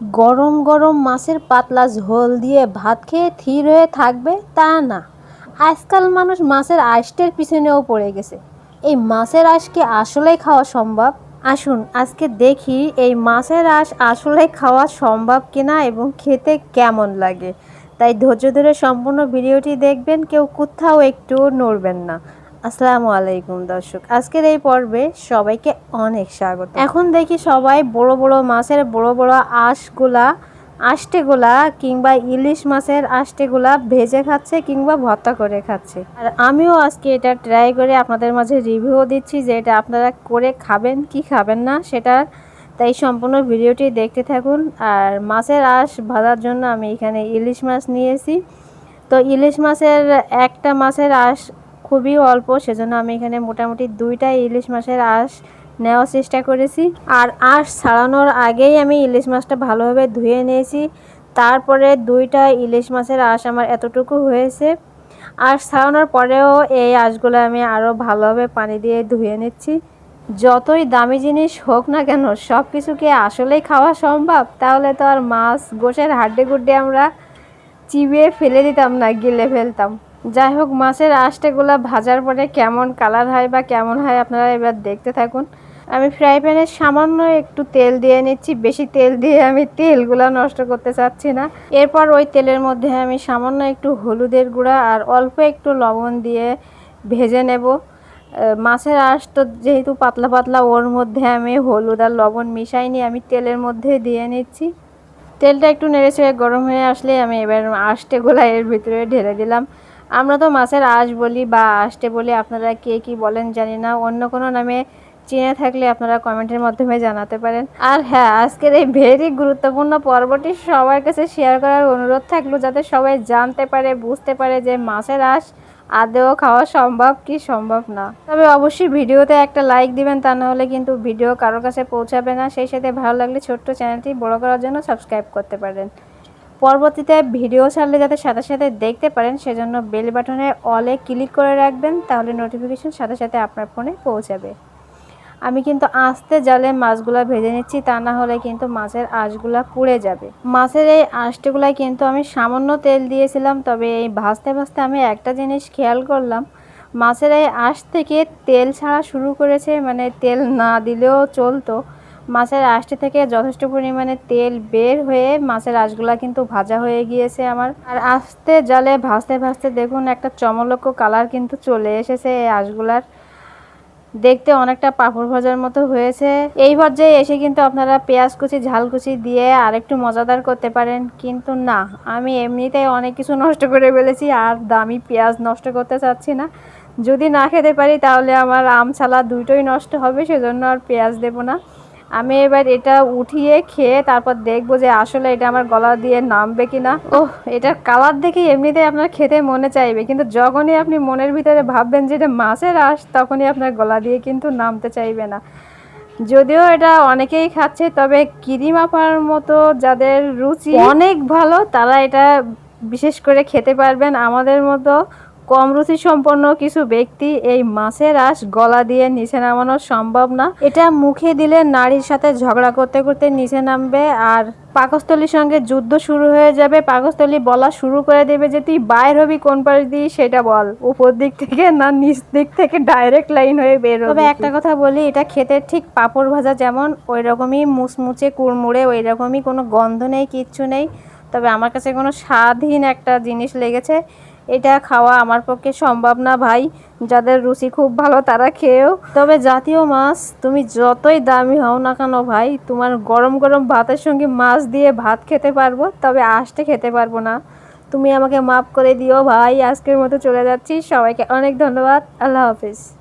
গরম গরম মাছের পাতলা ঝোল দিয়ে ভাত খেয়ে থির হয়ে থাকবে তা না। আজকাল মানুষ মাছের আষ্টের পিছনেও পড়ে গেছে। এই মাছের আঁশ কি আসলেই খাওয়া সম্ভব? আসুন, আজকে দেখি এই মাছের আঁশ আসলে খাওয়া সম্ভব কিনা এবং খেতে কেমন লাগে। তাই ধৈর্য ধরে সম্পূর্ণ ভিডিওটি দেখবেন, কেউ কোথাও একটু নড়বেন না। আসসালামু আলাইকুম, দর্শক। আজকের এই পর্বে সবাইকে অনেক স্বাগত। এখন দেখি সবাই বড় বড় মাছের, বড় বড় আঁশগুলা আষ্টেগুলা কিংবা ইলিশ মাছের আষ্টেগুলা ভেজে খাচ্ছে কিংবা ভর্তা করে খাচ্ছে। আর আমিও আজকে এটা ট্রাই করে আপনাদের মাঝে রিভিউ দিচ্ছি যে এটা আপনারা করে খাবেন, কি খাবেন না সেটার তাই সম্পূর্ণ ভিডিওটি দেখতে থাকুন। আর মাছের আঁশ ভাজার জন্য আমি এখানে ইলিশ মাছ নিয়েছি। তো ইলিশ মাছের একটা মাছের আঁশ খুবই অল্প, সেজন্য আমি এখানে মোটামুটি দুইটা ইলিশ মাছের আঁশ নেওয়ার চেষ্টা করেছি। আর আঁশ ছাড়ানোর আগেই আমি ইলিশ মাছটা ভালোভাবে ধুয়ে নিয়েছি। তারপরে দুইটা ইলিশ মাছের আঁশ আমার এতটুকু হয়েছে। আঁশ ছাড়ানোর পরেও এই আঁশগুলো আমি আরও ভালোভাবে পানি দিয়ে ধুয়ে নিচ্ছি। যতই দামি জিনিস হোক না কেন সব কিছু কি আসলেই খাওয়া সম্ভব? তাহলে তো আর মাছ, গোশের হাড্ডে গুড্ডে আমরা চিবিয়ে ফেলে দিতাম না, গিলে ফেলতাম। যাই হোক, মাছের আঁশটাগুলো ভাজার পরে কেমন কালার হয় বা কেমন হয় আপনারা এবার দেখতে থাকুন। আমি ফ্রাই প্যানে সামান্য একটু তেল দিয়ে নিচ্ছি, বেশি তেল দিয়ে আমি তেলগুলো নষ্ট করতে চাচ্ছি না। এরপর ওই তেলের মধ্যে আমি সামান্য একটু হলুদের গুঁড়া আর অল্প একটু লবণ দিয়ে ভেজে নেব। মাছের আঁশ তো যেহেতু পাতলা পাতলা, ওর মধ্যে আমি হলুদ আর লবণ মিশাইনি, আমি তেলের মধ্যে দিয়ে নিচ্ছি। তেলটা একটু নেড়ে গরম হয়ে আসলে আমি এবার আঁশটে গোলা এর ভিতরে ঢেলে দিলাম। আমরা তো মাছের আঁশ বলি বা আঁশটে বলি, আপনারা কে কি বলেন জানি না। অন্য কোনো নামে চিনে থাকলে আপনারা কমেন্টের মাধ্যমে জানাতে পারেন। আর হ্যাঁ আজকের এই ভেরি গুরুত্বপূর্ণ পর্বটি সবার কাছে শেয়ার করার অনুরোধ থাকল যাতে সবাই জানতে পারে, বুঝতে পারে যে মাছের আঁশ আদেও খাওয়া সম্ভব কি সম্ভব না। তবে অবশ্যই ভিডিওতে একটা লাইক দিবেন, তা নাহলে কিন্তু ভিডিও কারোর কাছে পৌঁছাবে না। সেই সাথে ভালো লাগলে ছোট্ট চ্যানেলটি বড় করার জন্য সাবস্ক্রাইব করতে পারেন। পরবর্তীতে ভিডিও ছাড়লে যাতে সাথে সাথে দেখতে পারেন, সেজন্য বেল বাটনে অলে ক্লিক করে রাখবেন, তাহলে নোটিফিকেশন সাথে সাথে আপনার ফোনে পৌঁছাবে। আমি কিন্তু আস্তে জালে মাছগুলা ভেজে নিচ্ছি, তা না হলে কিন্তু মাছের আঁশগুলা পুড়ে যাবে। মাছের এই আঁশটিগুলাই কিন্তু আমি সামান্য তেল দিয়েছিলাম, তবে এই ভাজতে ভাজতে আমি একটা জিনিস খেয়াল করলাম, মাছের এই আঁশ থেকে তেল ছাড়া শুরু করেছে মানে তেল না দিলেও চলতো। মাছের আঁশটি থেকে যথেষ্ট পরিমাণে তেল বের হয়ে মাছের আঁশগুলা কিন্তু ভাজা হয়ে গিয়েছে আমার। আর আস্তে জালে ভাজতে ভাজতে দেখুন একটা চমলক্য কালার কিন্তু চলে এসেছে এই আঁশগুলার। দেখতে অনেকটা পাঁপড় ভাজার মতো হয়েছে। এই পর্যায়ে এসে কিন্তু আপনারা পেঁয়াজ কুচি, ঝাল কুচি দিয়ে আরেকটু মজাদার করতে পারেন। কিন্তু না, আমি এমনিতেই অনেক কিছু নষ্ট করে ফেলেছি আর দামি পেঁয়াজ নষ্ট করতে চাচ্ছি না। যদি না খেতে পারি তাহলে আমার আম ছালা দুটোই নষ্ট হবে, সেজন্য আর পেঁয়াজ দেবো না। আমি এবার এটা উঠিয়ে খেয়ে তারপর দেখব যে আসলে এটা আমার গলা দিয়ে নামবে কিনা। ও এটার কালার দেখে এমনিতেই আপনার খেতে মনে চাইবে কিন্তু যখনই আপনি মনের ভিতরে ভাববেন যে এটা মাছের আঁশ তখনই আপনার গলা দিয়ে কিন্তু নামতে চাইবে না। যদিও এটা অনেকেই খাচ্ছে তবে কিরিমাপার মতো যাদের রুচি অনেক ভালো তারা এটা বিশেষ করে খেতে পারবেন আমাদের মতো। কম রুচি সম্পন্ন কিছু ব্যক্তি এই মাছের আঁশ গলা দিয়ে নিচে নামানো সম্ভব না। এটা মুখে দিলে নারীর সাথে ঝগড়া করতে করতে নিচে নামবে আর পাকস্থলীর সঙ্গে যুদ্ধ শুরু হয়ে যাবে। পাকস্থলী বলা শুরু করে দেবে যে তুই বাইর হবি কোন পাশ দিয়ে সেটা বল। উপর দিক থেকে না নিচ দিক থেকে ডাইরেক্ট লাইন হয়ে বের তবে একটা কথা বলি, এটা খেতে ঠিক পাপড় ভাজা যেমন ওই রকমই মুচমুচে কুড়মুড়ে ওই রকমই কোনো গন্ধ নেই, কিচ্ছু নেই। তবে আমার কাছে কোনো স্বাদহীন একটা জিনিস লেগেছে। এটা খাওয়া আমার পক্ষে সম্ভব না, ভাই। যাদের রুচি খুব ভালো, তারা খেয়েও। তবে জাতীয় মাছ, তুমি যতই দামি হও না কেন, ভাই, তোমার গরম গরম ভাতের সঙ্গে মাছ দিয়ে ভাত খেতে পারব, তবে আসতে খেতে পারব না। তুমি আমাকে মাফ করে দিও, ভাই। আজকের মতো চলে যাচ্ছি। সবাইকে অনেক ধন্যবাদ। আল্লাহ হাফিজ।